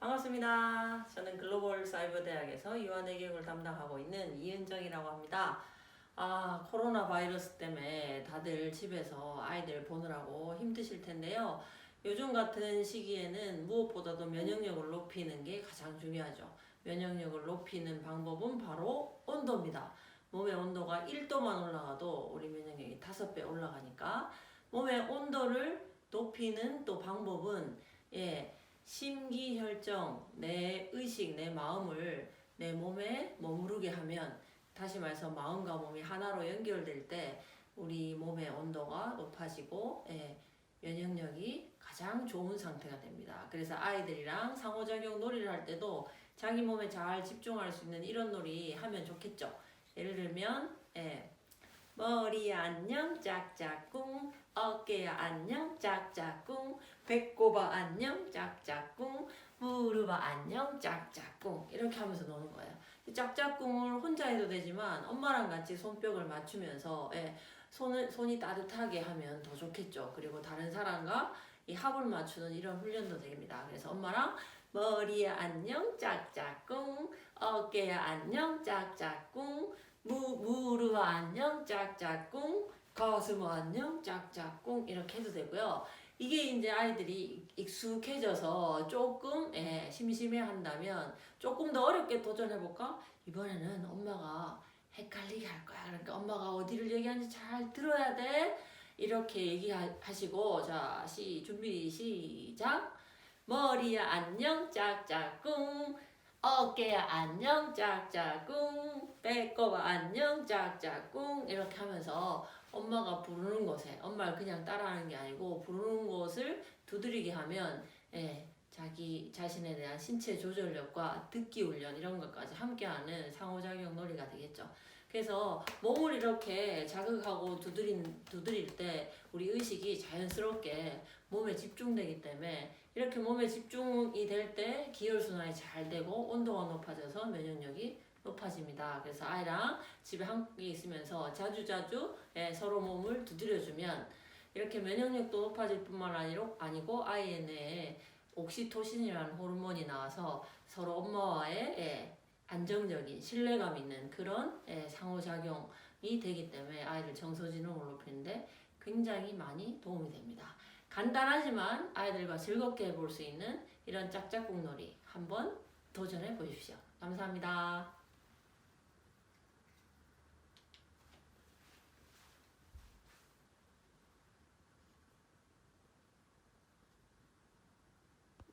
반갑습니다. 저는 글로벌 사이버 대학에서 교육을 담당하고 있는 이은정이라고 합니다. 아, 코로나 바이러스 때문에 다들 집에서 아이들 보느라고 힘드실 텐데요. 요즘 같은 시기에는 무엇보다도 면역력을 높이는 게 가장 중요하죠. 면역력을 높이는 방법은 바로 온도입니다. 몸의 온도가 1도만 올라가도 우리 면역력이 5배 올라가니까 몸의 온도를 높이는 또 방법은 예, 심기혈정, 내 의식, 내 마음을 내 몸에 머무르게 하면 다시 말해서 마음과 몸이 하나로 연결될 때 우리 몸의 온도가 높아지고 예, 면역력이 가장 좋은 상태가 됩니다. 그래서 아이들이랑 상호작용 놀이를 할 때도 자기 몸에 잘 집중할 수 있는 이런 놀이 하면 좋겠죠. 예를 들면 예, 머리야 안녕 짝짝꿍 어깨야 안녕 짝짝꿍 배꼽아 안녕 짝짝꿍 무릎아 안녕 짝짝꿍 이렇게 하면서 노는 거예요. 이 짝짝꿍을 혼자 해도 되지만 엄마랑 같이 손뼉을 맞추면서 예, 손을 손이 따뜻하게 하면 더 좋겠죠. 그리고 다른 사람과 이 합을 맞추는 이런 훈련도 됩니다. 그래서 엄마랑 머리야 안녕 짝짝꿍 어깨야 안녕 짝짝꿍 무, 무릎아 안녕 짝짝꿍 가슴 안녕 짝짝꿍 이렇게 해도 되고요. 이게 이제 아이들이 익숙해져서 조금 예, 심심해 한다면 조금 더 어렵게 도전해 볼까? 이번에는 엄마가 헷갈리게 할 거야. 그러니까 엄마가 어디를 얘기하는지 잘 들어야 돼. 이렇게 얘기하시고 자, 시 준비 시작. 머리야 안녕 짝짝꿍 어깨야 안녕 짝짝꿍 배꼽아 안녕 짝짝꿍 이렇게 하면서 엄마가 부르는 것에 엄마를 그냥 따라하는 게 아니고 부르는 것을 두드리게 하면 예, 자기 자신에 대한 신체 조절력과 듣기 훈련 이런 것까지 함께하는 상호작용 놀이가 되겠죠. 그래서 몸을 이렇게 자극하고 두드린, 두드릴 때 우리 의식이 자연스럽게 몸에 집중되기 때문에 이렇게 몸에 집중이 될 때 기혈순환이 잘 되고 온도가 높아져서 면역력이 높아집니다. 그래서 아이랑 집에 함께 있으면서 자주자주 예, 서로 몸을 두드려주면 이렇게 면역력도 높아질 뿐만 아니로, 아니고 아이의 뇌에 옥시토신이라는 호르몬이 나와서 서로 엄마와의 예, 안정적인 신뢰감 있는 그런 예, 상호작용이 되기 때문에 아이들 정서지능을 높이는데 굉장히 많이 도움이 됩니다. 간단하지만 아이들과 즐겁게 해볼 수 있는 이런 짝짝꿍 놀이 한번 도전해 보십시오. 감사합니다.